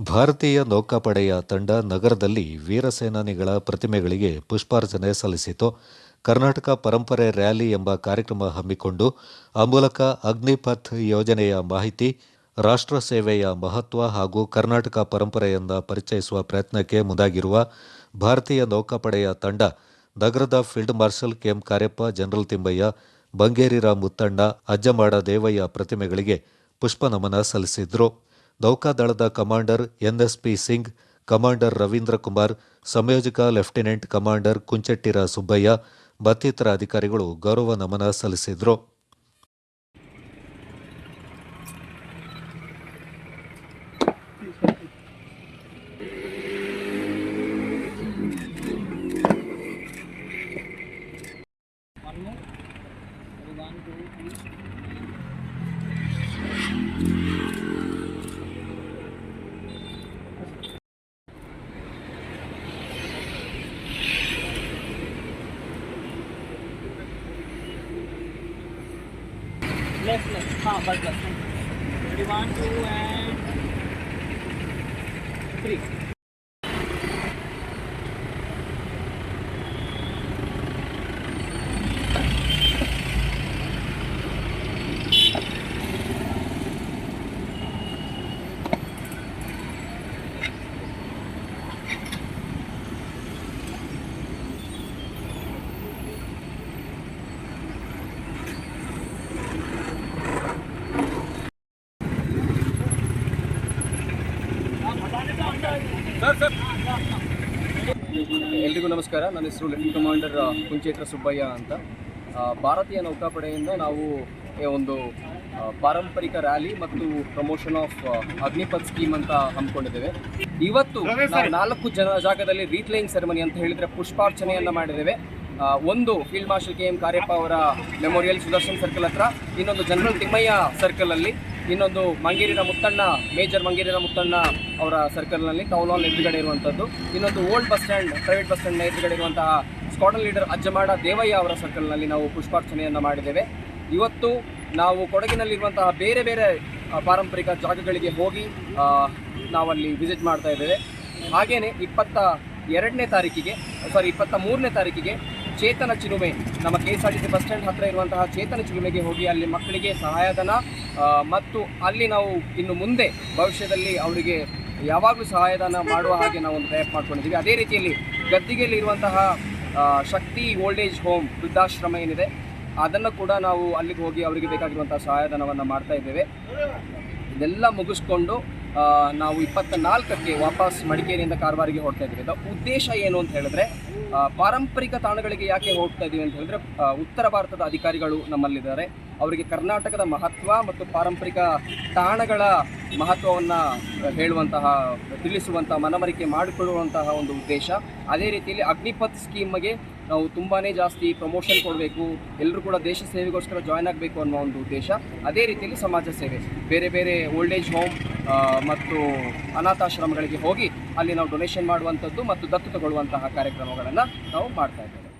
ಭಾರತೀಯ ನೌಕಾಪಡೆಯ ತಂಡ ನಗರದಲ್ಲಿ ವೀರಸೇನಾನಿಗಳ ಪ್ರತಿಮೆಗಳಿಗೆ ಪುಷ್ಪಾರ್ಚನೆ ಸಲ್ಲಿಸಿತು. ಕರ್ನಾಟಕ ಪರಂಪರೆ ರ್ಯಾಲಿ ಎಂಬ ಕಾರ್ಯಕ್ರಮ ಹಮ್ಮಿಕೊಂಡು ಆ ಮೂಲಕ ಅಗ್ನಿಪಥ್ ಯೋಜನೆಯ ಮಾಹಿತಿ, ರಾಷ್ಟ್ರ ಸೇವೆಯ ಮಹತ್ವ ಹಾಗೂ ಕರ್ನಾಟಕ ಪರಂಪರೆಯಿಂದ ಪರಿಚಯಿಸುವ ಪ್ರಯತ್ನಕ್ಕೆ ಮುಂದಾಗಿರುವ ಭಾರತೀಯ ನೌಕಾಪಡೆಯ ತಂಡ, ನಗರದ field marshal KM Cariappa, general Thimayya, Bangerira Muthanna, Ajjamada Devaiah ಪ್ರತಿಮೆಗಳಿಗೆ ಪುಷ್ಪ ನಮನ ಸಲ್ಲಿಸಿದ್ರು. ನೌಕಾದಳದ commander NSP Singh, commander Ravindra Kumar, ಸಂಯೋಜಕ ಲೆಫ್ಟಿನೆಂಟ್ ಕಮಾಂಡರ್ ಕುಂಚಟ್ಟಿರ ಸುಬ್ಬಯ್ಯ ಮತ್ತಿತರ ಅಧಿಕಾರಿಗಳು ಗೌರವ ನಮನ ಸಲ್ಲಿಸಿದ್ರು. लेफ़्ट लेफ़्ट हाँ बस बस ready one two and three ಎಲ್ರಿಗೂ ನಮಸ್ಕಾರ. ನನ್ನ ಹೆಸರು ಲೆಫ್ಟಿನೆಂಟ್ ಕಮಾಂಡರ್ ಕುಂಚೇತ್ರ ಸುಬ್ಬಯ್ಯ ಅಂತ. ಭಾರತೀಯ ನೌಕಾಪಡೆಯಿಂದ ನಾವು ಒಂದು ಪಾರಂಪರಿಕ ರ್ಯಾಲಿ ಮತ್ತು ಪ್ರಮೋಷನ್ ಆಫ್ ಅಗ್ನಿಪಥ್ ಸ್ಕೀಮ್ ಅಂತ ಹಮ್ಮಿಕೊಂಡಿದ್ದೇವೆ. ಇವತ್ತು ನಾಲ್ಕು ಜನ ಜಾಗದಲ್ಲಿ ರೀಟ್ಲೈಂಗ್ ಸೆರೆಮನಿ ಅಂತ ಹೇಳಿದ್ರೆ ಪುಷ್ಪಾರ್ಚನೆಯನ್ನ ಮಾಡಿದ್ದೇವೆ. ಒಂದು field marshal K M Cariappa ಅವರ ಮೆಮೋರಿಯಲ್ ಸುದರ್ಶನ್ ಸರ್ಕಲ್ ಹತ್ರ ಇನ್ನೊಂದು ಜನರಲ್ ತಿಮ್ಮಯ್ಯ ಸರ್ಕಲ್ ಅಲ್ಲಿ ಇನ್ನೊಂದು ಮಂಗೇರಿನ ಮುತ್ತಣ್ಣ ಮೇಜರ್ ಮಂಗೇರಿನ ಮುತ್ತಣ್ಣ ಅವರ ಸರ್ಕಲ್ನಲ್ಲಿ ಟೌನ್ ಎದುರುಗಡೆ ಇರುವಂಥದ್ದು ಇನ್ನೊಂದು old bus stand private bus ಸ್ಟ್ಯಾಂಡ್ನ ಎದುರುಗಡೆ ಇರುವಂತಹ ಸ್ಕ್ವಾಡನ್ ಲೀಡರ್ ಅಜ್ಜಮಾಡ ದೇವಯ್ಯ ಅವರ ಸರ್ಕಲ್ನಲ್ಲಿ ನಾವು ಪುಷ್ಪಾರ್ಚನೆಯನ್ನು ಮಾಡಿದ್ದೇವೆ. ಇವತ್ತು ನಾವು ಕೊಡಗಿನಲ್ಲಿರುವಂತಹ ಬೇರೆ ಬೇರೆ ಪಾರಂಪರಿಕ ಜಾಗಗಳಿಗೆ ಹೋಗಿ ನಾವಲ್ಲಿ ವಿಸಿಟ್ ಮಾಡ್ತಾ ಇದ್ದೇವೆ. ಹಾಗೆಯೇ ಇಪ್ಪತ್ತ ಎರಡನೇ ತಾರೀಕಿಗೆ ಸಾರಿ ಇಪ್ಪತ್ತ ಮೂರನೇ ತಾರೀಕಿಗೆ ಚೇತನ ಚಿಲುಮೆ, ನಮ್ಮ K S R T C bus stand ಹತ್ತಿರ ಇರುವಂತಹ ಚೇತನ ಚಿಲುಮೆಗೆ ಹೋಗಿ ಅಲ್ಲಿ ಮಕ್ಕಳಿಗೆ ಸಹಾಯಧನ ಮತ್ತು ಅಲ್ಲಿ ನಾವು ಇನ್ನು ಮುಂದೆ ಭವಿಷ್ಯದಲ್ಲಿ ಅವರಿಗೆ ಯಾವಾಗಲೂ ಸಹಾಯಧನ ಮಾಡುವ ಹಾಗೆ ನಾವು ಒಂದು ಪ್ರಯತ್ನ ಮಾಡ್ಕೊಂಡಿದ್ದೀವಿ. ಅದೇ ರೀತಿಯಲ್ಲಿ ಗದ್ದಿಗೆಯಲ್ಲಿ ಇರುವಂತಹ ಶಕ್ತಿ ಓಲ್ಡ್ ಏಜ್ ಹೋಮ್ ವೃದ್ಧಾಶ್ರಮ ಏನಿದೆ, ಅದನ್ನು ಕೂಡ ನಾವು ಅಲ್ಲಿಗೆ ಹೋಗಿ ಅವರಿಗೆ ಬೇಕಾಗಿರುವಂಥ ಸಹಾಯಧನವನ್ನು ಮಾಡ್ತಾ ಇದ್ದೇವೆ. ಇದೆಲ್ಲ ಮುಗಿಸ್ಕೊಂಡು ನಾವು ಇಪ್ಪತ್ತ ನಾಲ್ಕಕ್ಕೆ ವಾಪಸ್ ಮಡಿಕೇರಿಯಿಂದ ಕಾರವಾರಿಗೆ ಹೊರಡ್ತಾ ಇದ್ದೀವಿ. ಅದರ ಉದ್ದೇಶ ಏನು ಅಂತ ಹೇಳಿದ್ರೆ ಪಾರಂಪರಿಕ ತಾಣಗಳಿಗೆ ಯಾಕೆ ಹೋಗ್ತಾ ಇದ್ದೀವಿ ಅಂತ ಹೇಳಿದ್ರೆ ಉತ್ತರ ಭಾರತದ ಅಧಿಕಾರಿಗಳು ನಮ್ಮಲ್ಲಿದ್ದಾರೆ. ಅವರಿಗೆ ಕರ್ನಾಟಕದ ಮಹತ್ವ ಮತ್ತು ಪಾರಂಪರಿಕ ತಾಣಗಳ ಮಹತ್ವವನ್ನು ಹೇಳುವಂತಹ ತಿಳಿಸುವಂತಹ ಮನವರಿಕೆ ಮಾಡಿಕೊಳ್ಳುವಂತಹ ಒಂದು ಉದ್ದೇಶ. ಅದೇ ರೀತಿಯಲ್ಲಿ ಅಗ್ನಿಪಥ್ ಸ್ಕೀಮ್ಗೆ ನಾವು ತುಂಬಾ ಜಾಸ್ತಿ ಪ್ರಮೋಷನ್ ಕೊಡಬೇಕು ಎಲ್ಲರೂ ಕೂಡ ದೇಶ ಸೇವೆಗೋಸ್ಕರ ಜಾಯ್ನ್ ಆಗಬೇಕು ಅನ್ನೋ ಒಂದು ಉದ್ದೇಶ. ಅದೇ ರೀತಿಯಲ್ಲಿ ಸಮಾಜ ಸೇವೆ. ಬೇರೆ ಬೇರೆ ಓಲ್ಡ್ ಏಜ್ ಹೋಮ್ ಮತ್ತು ಅನಾಥಾಶ್ರಮಗಳಿಗೆ ಹೋಗಿ ಅಲ್ಲಿ ನಾವು ಡೊನೇಷನ್ ಮಾಡುವಂಥದ್ದು ಮತ್ತು ದತ್ತು ತಗೊಳ್ಳುವಂತಹ ಕಾರ್ಯಕ್ರಮಗಳನ್ನು ನಾವು ಮಾಡ್ತಾ ಇದ್ದೇವೆ.